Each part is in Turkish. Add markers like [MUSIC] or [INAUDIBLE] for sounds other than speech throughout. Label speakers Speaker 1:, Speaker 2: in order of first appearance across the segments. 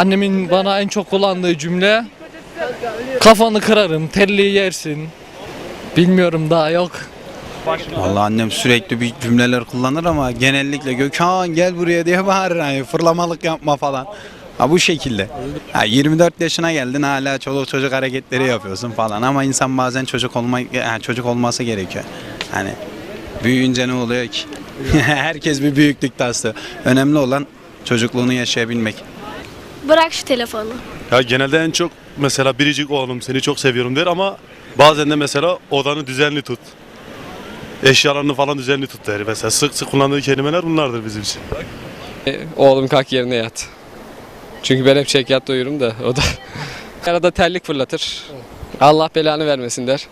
Speaker 1: Annemin bana en çok kullandığı cümle kafanı kırarım, terliği yersin. Bilmiyorum daha yok.
Speaker 2: Vallahi annem sürekli bir cümleler kullanır ama genellikle Gökhan gel buraya diye bağırır hani fırlamalık yapma falan. Ha bu şekilde. Ha, 24 yaşına geldin hala çoluk çocuk hareketleri yapıyorsun falan ama insan bazen çocuk olma yani çocuk olması gerekiyor. Hani büyüyünce ne oluyor ki? [LAUGHS] Herkes bir büyüklük taslıyor. Önemli olan çocukluğunu yaşayabilmek.
Speaker 3: Bırak şu telefonu.
Speaker 4: Ya genelde en çok mesela biricik oğlum seni çok seviyorum der ama bazen de mesela odanı düzenli tut. Eşyalarını falan düzenli tut der. Mesela sık sık kullandığı kelimeler bunlardır bizim için.
Speaker 5: Oğlum kalk yerine yat. Çünkü ben hep çekyatta uyurum da o da. [LAUGHS] Arada terlik fırlatır. Allah belanı vermesin der.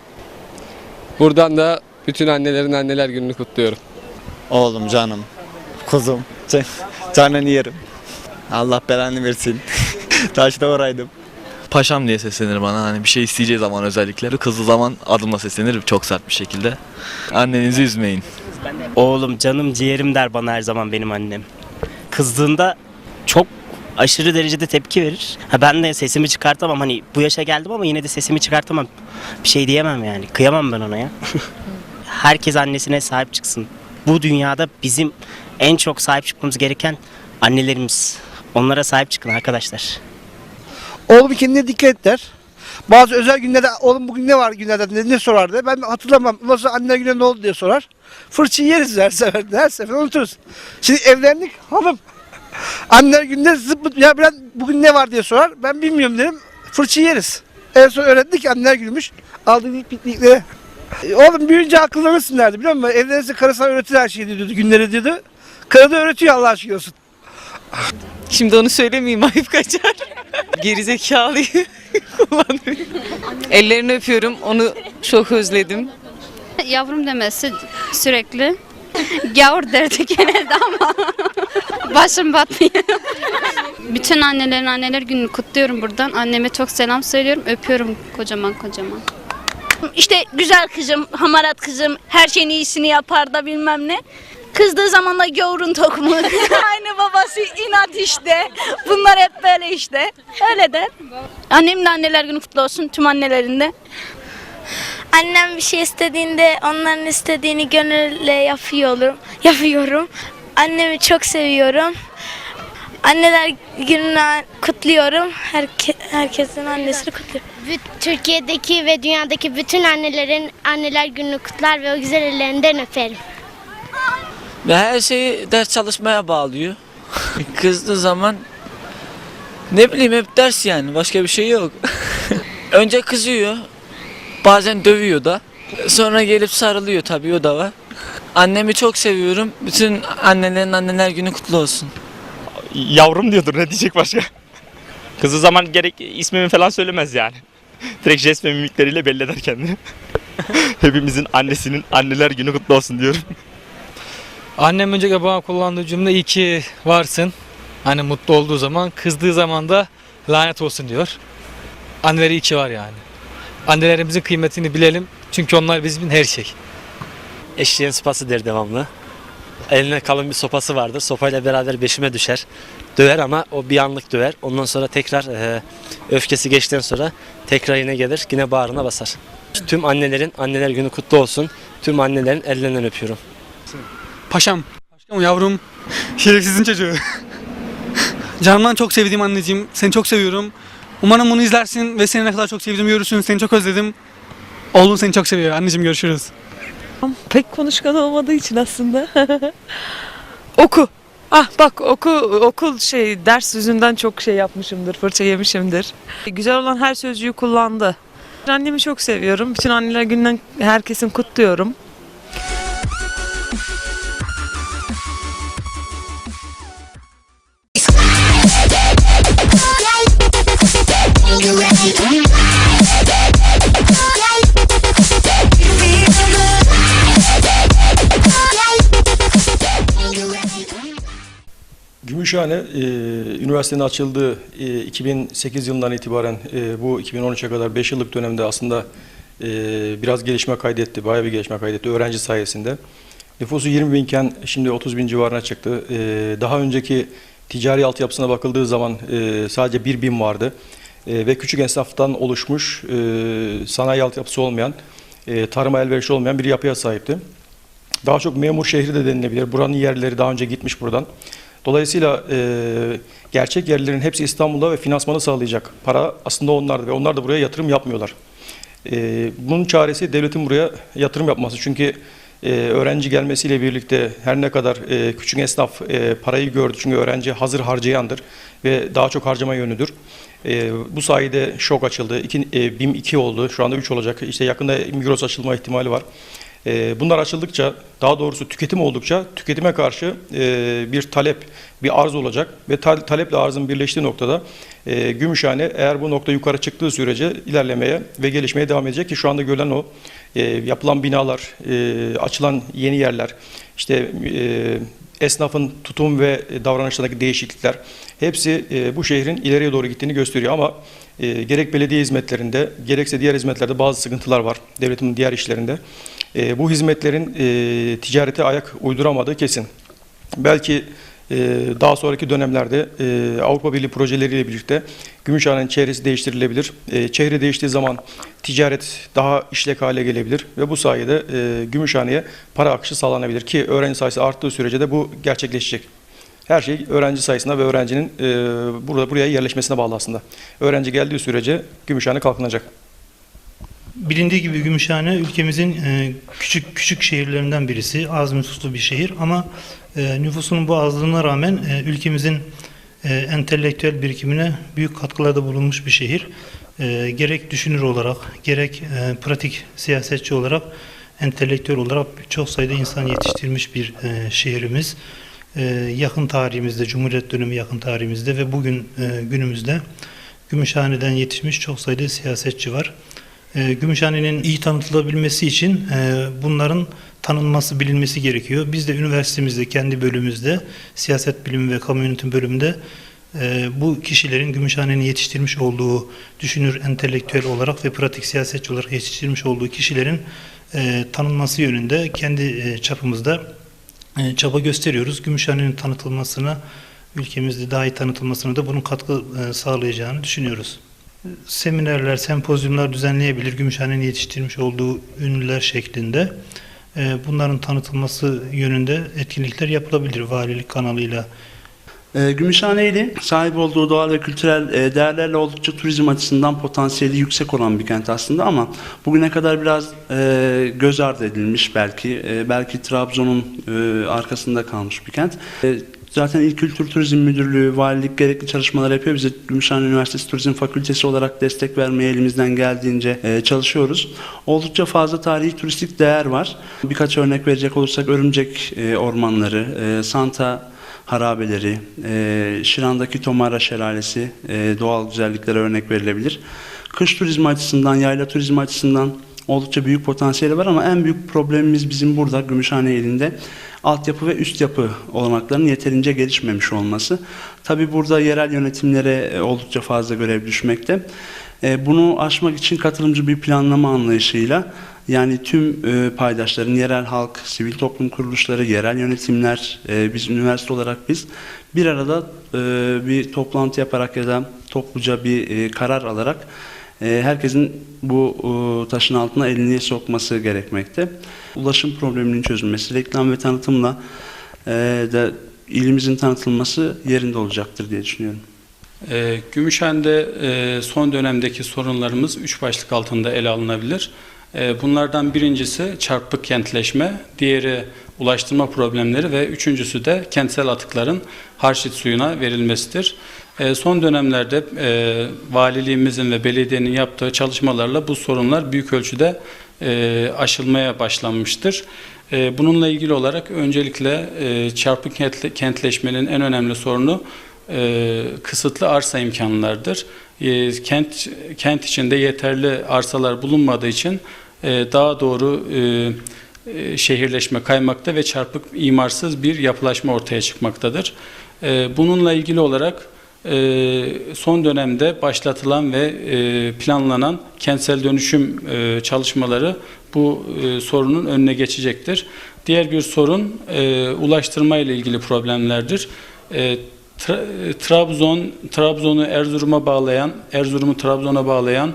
Speaker 5: Buradan da bütün annelerin anneler gününü kutluyorum.
Speaker 6: Oğlum canım, kuzum, can- canını yerim. Allah belanı versin. [LAUGHS] Taşta oraydım.
Speaker 7: paşam diye seslenir bana. Hani bir şey isteyeceği zaman özellikle. Kızdığı zaman adımla seslenir çok sert bir şekilde. Annenizi üzmeyin.
Speaker 8: Oğlum canım ciğerim der bana her zaman benim annem. Kızdığında çok aşırı derecede tepki verir. Ha ben de sesimi çıkartamam hani bu yaşa geldim ama yine de sesimi çıkartamam. Bir şey diyemem yani. Kıyamam ben ona ya. [LAUGHS] Herkes annesine sahip çıksın. Bu dünyada bizim en çok sahip çıkmamız gereken annelerimiz. Onlara sahip çıkın arkadaşlar.
Speaker 9: Oğlum kendine dikkat et der. Bazı özel günlerde oğlum bugün ne var günlerde ne, ne sorar der. Ben hatırlamam. Nasıl anneler günü ne oldu diye sorar. Fırçayı yeriz her sefer. Her sefer unuturuz. Şimdi evlendik hanım. Anneler günde zıp ya ben bugün ne var diye sorar. Ben bilmiyorum derim. Fırçayı yeriz. En son öğrendik ki anneler günümüş. Aldık ilk piknikleri. E, Oğlum büyüyünce akıllanırsın derdi biliyor musun? Evlenirse karısına öğretir her şeyi diyordu. Günleri diyordu. Karı da öğretiyor Allah aşkına olsun.
Speaker 10: Şimdi onu söylemeyeyim [LAUGHS] ayıp kaçar. Gerizekalıyı [LAUGHS] kullanıyorum. Ellerini öpüyorum. Onu çok özledim. [LAUGHS]
Speaker 3: Yavrum demesi sürekli. Gavur derdi genelde ama başım batmıyor. Bütün annelerin anneler gününü kutluyorum buradan. Anneme çok selam söylüyorum. Öpüyorum kocaman kocaman.
Speaker 11: İşte güzel kızım, hamarat kızım, her şeyin iyisini yapar da bilmem ne. Kızdığı zaman da gavurun tokumu. [LAUGHS] Aynı babası inat işte. Bunlar hep böyle işte. Öyle der. Annemin de anneler günü kutlu olsun tüm annelerin de.
Speaker 3: Annem bir şey istediğinde onların istediğini gönülle yapıyorum. Yapıyorum. Annemi çok seviyorum. Anneler gününü kutluyorum. Herke, herkesin annesini kutluyorum.
Speaker 11: Türkiye'deki ve dünyadaki bütün annelerin anneler gününü kutlar ve o güzel ellerinden öperim.
Speaker 7: Ve her şeyi ders çalışmaya bağlıyor. [LAUGHS] Kızdığı zaman ne bileyim hep ders yani başka bir şey yok. [LAUGHS] Önce kızıyor. Bazen dövüyor da. Sonra gelip sarılıyor tabii o da var. Annemi çok seviyorum. Bütün annelerin anneler günü kutlu olsun.
Speaker 6: Yavrum diyordur ne diyecek başka? [LAUGHS] Kızı zaman gerek ismimi falan söylemez yani. Direkt jest ve mimikleriyle belli eder kendini. Hepimizin annesinin anneler günü kutlu olsun diyorum.
Speaker 1: Annem önce bana kullandığı cümle iyi ki varsın. Hani mutlu olduğu zaman, kızdığı zaman da lanet olsun diyor. Anneleri iyi ki var yani. Annelerimizin kıymetini bilelim. Çünkü onlar bizim her şey.
Speaker 8: Eşeğin sopası der devamlı. Eline kalın bir sopası vardır. Sopayla beraber beşime düşer. Döver ama o bir anlık döver. Ondan sonra tekrar e, öfkesi geçtikten sonra tekrar yine gelir. Yine bağrına basar. Tüm annelerin anneler günü kutlu olsun. Tüm annelerin ellerinden öpüyorum.
Speaker 9: Paşam. Paşam yavrum. Şerefsizin çocuğu. Canımdan çok sevdiğim anneciğim. Seni çok seviyorum. Umarım bunu izlersin ve seni ne kadar çok sevdiğimi görürsün. Seni çok özledim. Oğlum seni çok seviyor. Anneciğim görüşürüz.
Speaker 10: Pek konuşkan olmadığı için aslında. [LAUGHS] Oku. Ah bak oku okul şey ders yüzünden çok şey yapmışımdır, fırça yemişimdir. Güzel olan her sözcüğü kullandı. Annemi çok seviyorum. Bütün anneler gününden herkesin kutluyorum.
Speaker 12: Gümüşhane e, üniversitenin açıldığı e, 2008 yılından itibaren e, bu 2013'e kadar 5 yıllık dönemde aslında e, biraz gelişme kaydetti, bayağı bir gelişme kaydetti öğrenci sayesinde. Nüfusu 20 binken şimdi 30 bin civarına çıktı. E, daha önceki ticari altyapısına bakıldığı zaman e, sadece bir BİM vardı. E, ve küçük esnaftan oluşmuş e, sanayi altyapısı olmayan, e, tarıma elverişli olmayan bir yapıya sahipti. Daha çok memur şehri de denilebilir. Buranın yerleri daha önce gitmiş buradan. Dolayısıyla e, gerçek yerlerin hepsi İstanbul'da ve finansmanı sağlayacak para aslında onlardı ve onlar da buraya yatırım yapmıyorlar. E, bunun çaresi devletin buraya yatırım yapması. Çünkü e, öğrenci gelmesiyle birlikte her ne kadar e, küçük esnaf e, parayı gördü çünkü öğrenci hazır harcayandır ve daha çok harcama yönüdür. E, bu sayede şok açıldı. İki, e, BİM 2 oldu. Şu anda 3 olacak. İşte yakında Migros açılma ihtimali var. E, bunlar açıldıkça, daha doğrusu tüketim oldukça tüketime karşı e, bir talep, bir arz olacak ve ta- taleple arzın birleştiği noktada e, Gümüşhane eğer bu nokta yukarı çıktığı sürece ilerlemeye ve gelişmeye devam edecek ki şu anda görülen o e, yapılan binalar, açılan yeni yerler, işte esnafın tutum ve davranışlarındaki değişiklikler hepsi bu şehrin ileriye doğru gittiğini gösteriyor ama gerek belediye hizmetlerinde gerekse diğer hizmetlerde bazı sıkıntılar var devletin diğer işlerinde. E, bu hizmetlerin e, ticarete ayak uyduramadığı kesin. Belki e, daha sonraki dönemlerde e, Avrupa Birliği projeleriyle birlikte Gümüşhane'nin çehresi değiştirilebilir. E, çehre değiştiği zaman ticaret daha işlek hale gelebilir ve bu sayede e, Gümüşhane'ye para akışı sağlanabilir ki öğrenci sayısı arttığı sürece de bu gerçekleşecek. Her şey öğrenci sayısına ve öğrencinin e, burada buraya yerleşmesine bağlı aslında. Öğrenci geldiği sürece Gümüşhane kalkınacak.
Speaker 13: Bilindiği gibi Gümüşhane ülkemizin e, küçük küçük şehirlerinden birisi. Az nüfuslu bir şehir ama e, nüfusunun bu azlığına rağmen e, ülkemizin e, entelektüel birikimine büyük katkılarda bulunmuş bir şehir. Gerek düşünür olarak, gerek pratik siyasetçi olarak, entelektüel olarak çok sayıda insan yetiştirmiş bir şehrimiz. Yakın tarihimizde, Cumhuriyet dönemi yakın tarihimizde ve bugün günümüzde Gümüşhane'den yetişmiş çok sayıda siyasetçi var. E, Gümüşhane'nin iyi tanıtılabilmesi için e, bunların tanınması, bilinmesi gerekiyor. Biz de üniversitemizde, kendi bölümümüzde, siyaset bilimi ve kamu yönetimi bölümünde e, bu kişilerin Gümüşhane'nin yetiştirmiş olduğu düşünür, entelektüel olarak ve pratik siyasetçi olarak yetiştirmiş olduğu kişilerin e, tanınması yönünde kendi çapımızda çaba gösteriyoruz. Gümüşhane'nin tanıtılmasına, ülkemizde daha iyi tanıtılmasına da bunun katkı sağlayacağını düşünüyoruz seminerler, sempozyumlar düzenleyebilir. Gümüşhane'nin yetiştirmiş olduğu ünlüler şeklinde. Bunların tanıtılması yönünde etkinlikler yapılabilir valilik kanalıyla.
Speaker 14: Ee, Gümüşhane ili sahip olduğu doğal ve kültürel e, değerlerle oldukça turizm açısından potansiyeli yüksek olan bir kent aslında ama bugüne kadar biraz e, göz ardı edilmiş belki. E, belki Trabzon'un arkasında kalmış bir kent. Zaten İl Kültür Turizm Müdürlüğü, valilik gerekli çalışmalar yapıyor. Biz Gümüşhane Üniversitesi Turizm Fakültesi olarak destek vermeye elimizden geldiğince çalışıyoruz. Oldukça fazla tarihi turistik değer var. Birkaç örnek verecek olursak Örümcek ormanları, e, Santa harabeleri, e, Şiran'daki Tomara Şelalesi e, doğal güzelliklere örnek verilebilir. Kış turizmi açısından, yayla turizmi açısından oldukça büyük potansiyeli var ama en büyük problemimiz bizim burada Gümüşhane ilinde altyapı ve üst yapı olanaklarının yeterince gelişmemiş olması. Tabi burada yerel yönetimlere e, oldukça fazla görev düşmekte. E, Bunu aşmak için katılımcı bir planlama anlayışıyla yani tüm e, paydaşların, yerel halk, sivil toplum kuruluşları, yerel yönetimler, e, biz üniversite olarak biz bir arada e, bir toplantı yaparak ya da topluca bir e, karar alarak e, herkesin bu e, taşın altına elini sokması gerekmekte. Ulaşım probleminin çözülmesi, reklam ve tanıtımla e, de ilimizin tanıtılması yerinde olacaktır diye düşünüyorum.
Speaker 15: E, Gümüşhane'de e, son dönemdeki sorunlarımız üç başlık altında ele alınabilir. E, bunlardan birincisi çarpık kentleşme, diğeri ulaştırma problemleri ve üçüncüsü de kentsel atıkların harçit suyuna verilmesidir. E, son dönemlerde e, valiliğimizin ve belediyenin yaptığı çalışmalarla bu sorunlar büyük ölçüde e, aşılmaya başlanmıştır. E, bununla ilgili olarak öncelikle çarpık kentle- kentleşmenin en önemli sorunu kısıtlı arsa imkanlarıdır. E, kent kent içinde yeterli arsalar bulunmadığı için e, daha doğru e, şehirleşme kaymakta ve çarpık imarsız bir yapılaşma ortaya çıkmaktadır. Bununla ilgili olarak son dönemde başlatılan ve planlanan kentsel dönüşüm çalışmaları bu sorunun önüne geçecektir. Diğer bir sorun ulaştırma ile ilgili problemlerdir. Tra- Trabzon, Trabzon'u Erzurum'a bağlayan, Erzurum'u Trabzon'a bağlayan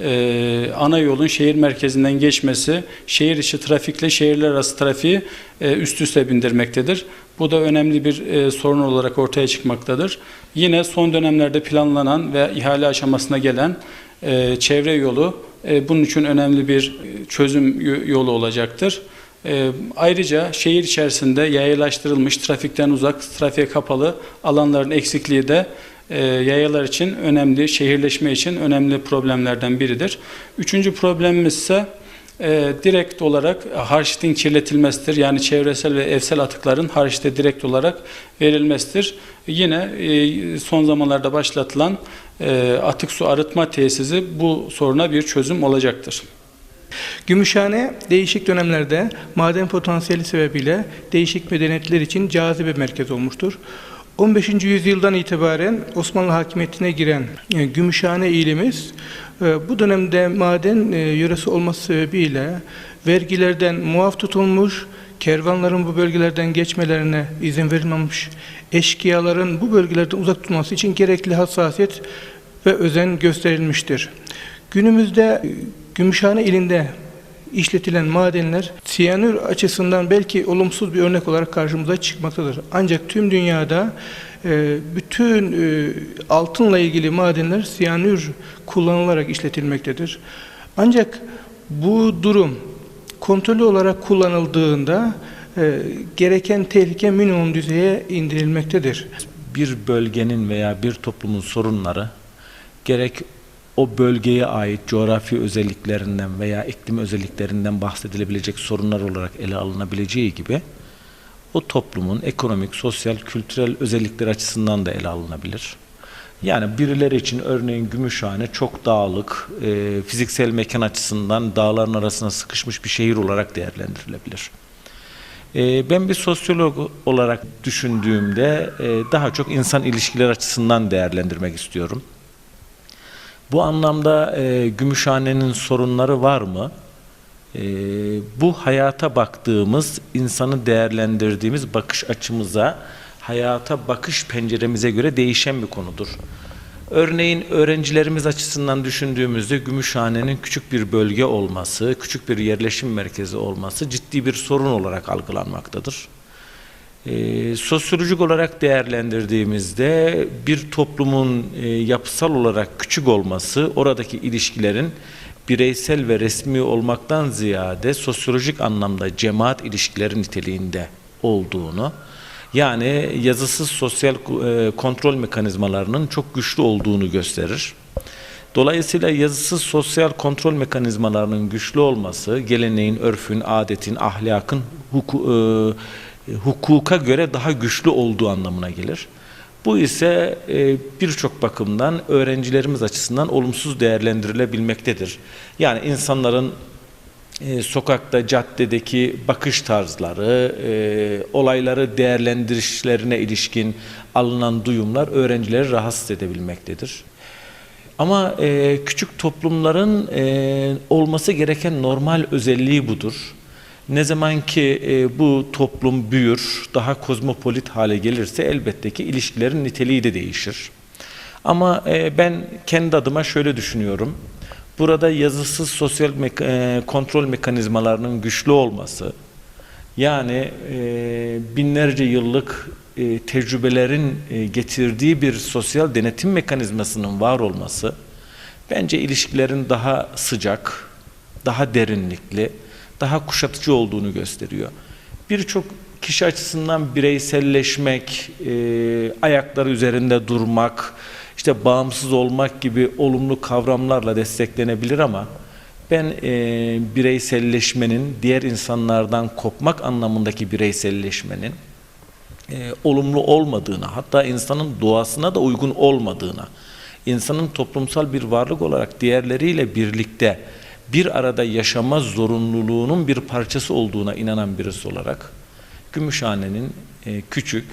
Speaker 15: e, ana yolun şehir merkezinden geçmesi, şehir içi trafikle şehirler arası trafiği e, üst üste bindirmektedir. Bu da önemli bir e, sorun olarak ortaya çıkmaktadır. Yine son dönemlerde planlanan ve ihale aşamasına gelen e, çevre yolu e, bunun için önemli bir e, çözüm yolu olacaktır. E, ayrıca şehir içerisinde yayalaştırılmış, trafikten uzak, trafiğe kapalı alanların eksikliği de e, yayalar için önemli, şehirleşme için önemli problemlerden biridir. Üçüncü problemimiz ise e, direkt olarak harçitin kirletilmesidir. Yani çevresel ve evsel atıkların harçite direkt olarak verilmesidir. Yine e, son zamanlarda başlatılan e, atık su arıtma tesisi bu soruna bir çözüm olacaktır.
Speaker 16: Gümüşhane değişik dönemlerde maden potansiyeli sebebiyle değişik medeniyetler için cazibe merkezi olmuştur. 15. yüzyıldan itibaren Osmanlı hakimiyetine giren e, Gümüşhane ilimiz e, bu dönemde maden e, yöresi olması sebebiyle vergilerden muaf tutulmuş, kervanların bu bölgelerden geçmelerine izin verilmemiş, eşkıyaların bu bölgelerden uzak tutulması için gerekli hassasiyet ve özen gösterilmiştir. Günümüzde Gümüşhane ilinde işletilen madenler siyanür açısından belki olumsuz bir örnek olarak karşımıza çıkmaktadır. Ancak tüm dünyada e, bütün e, altınla ilgili madenler siyanür kullanılarak işletilmektedir. Ancak bu durum kontrollü olarak kullanıldığında e, gereken tehlike minimum düzeye indirilmektedir.
Speaker 17: bir bölgenin veya bir toplumun sorunları gerek o bölgeye ait coğrafi özelliklerinden veya iklim özelliklerinden bahsedilebilecek sorunlar olarak ele alınabileceği gibi o toplumun ekonomik, sosyal, kültürel özellikleri açısından da ele alınabilir. Yani birileri için örneğin Gümüşhane çok dağlık, e, fiziksel mekan açısından dağların arasına sıkışmış bir şehir olarak değerlendirilebilir. E, ben bir sosyolog olarak düşündüğümde e, daha çok insan ilişkiler açısından değerlendirmek istiyorum. Bu anlamda e, Gümüşhane'nin sorunları var mı? E, bu hayata baktığımız, insanı değerlendirdiğimiz bakış açımıza, hayata bakış penceremize göre değişen bir konudur. Örneğin öğrencilerimiz açısından düşündüğümüzde Gümüşhane'nin küçük bir bölge olması, küçük bir yerleşim merkezi olması ciddi bir sorun olarak algılanmaktadır. E, sosyolojik olarak değerlendirdiğimizde bir toplumun e, yapısal olarak küçük olması, oradaki ilişkilerin bireysel ve resmi olmaktan ziyade sosyolojik anlamda cemaat ilişkileri niteliğinde olduğunu, yani yazısız sosyal e, kontrol mekanizmalarının çok güçlü olduğunu gösterir. Dolayısıyla yazısız sosyal kontrol mekanizmalarının güçlü olması, geleneğin, örfün, adetin, ahlakın, huku, e, hukuka göre daha güçlü olduğu anlamına gelir. Bu ise e, birçok bakımdan öğrencilerimiz açısından olumsuz değerlendirilebilmektedir. Yani insanların e, sokakta, caddedeki bakış tarzları, e, olayları değerlendirişlerine ilişkin alınan duyumlar öğrencileri rahatsız edebilmektedir. Ama e, küçük toplumların e, olması gereken normal özelliği budur. Ne zaman ki e, bu toplum büyür, daha kozmopolit hale gelirse elbette ki ilişkilerin niteliği de değişir. Ama e, ben kendi adıma şöyle düşünüyorum. Burada yazısız sosyal mek- e, kontrol mekanizmalarının güçlü olması, yani e, binlerce yıllık e, tecrübelerin e, getirdiği bir sosyal denetim mekanizmasının var olması, bence ilişkilerin daha sıcak, daha derinlikli, daha kuşatıcı olduğunu gösteriyor. Birçok kişi açısından bireyselleşmek, e, ayakları üzerinde durmak, işte bağımsız olmak gibi olumlu kavramlarla desteklenebilir ama ben e, bireyselleşmenin, diğer insanlardan kopmak anlamındaki bireyselleşmenin e, olumlu olmadığına, hatta insanın doğasına da uygun olmadığına, insanın toplumsal bir varlık olarak diğerleriyle birlikte bir arada yaşama zorunluluğunun bir parçası olduğuna inanan birisi olarak Gümüşhane'nin e, küçük,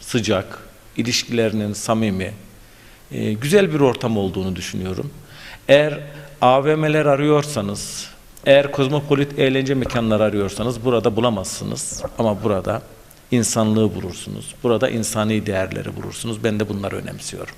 Speaker 17: sıcak, ilişkilerinin samimi, e, güzel bir ortam olduğunu düşünüyorum. Eğer AVM'ler arıyorsanız, eğer kozmopolit eğlence mekanları arıyorsanız burada bulamazsınız. Ama burada insanlığı bulursunuz. Burada insani değerleri bulursunuz. Ben de bunları önemsiyorum.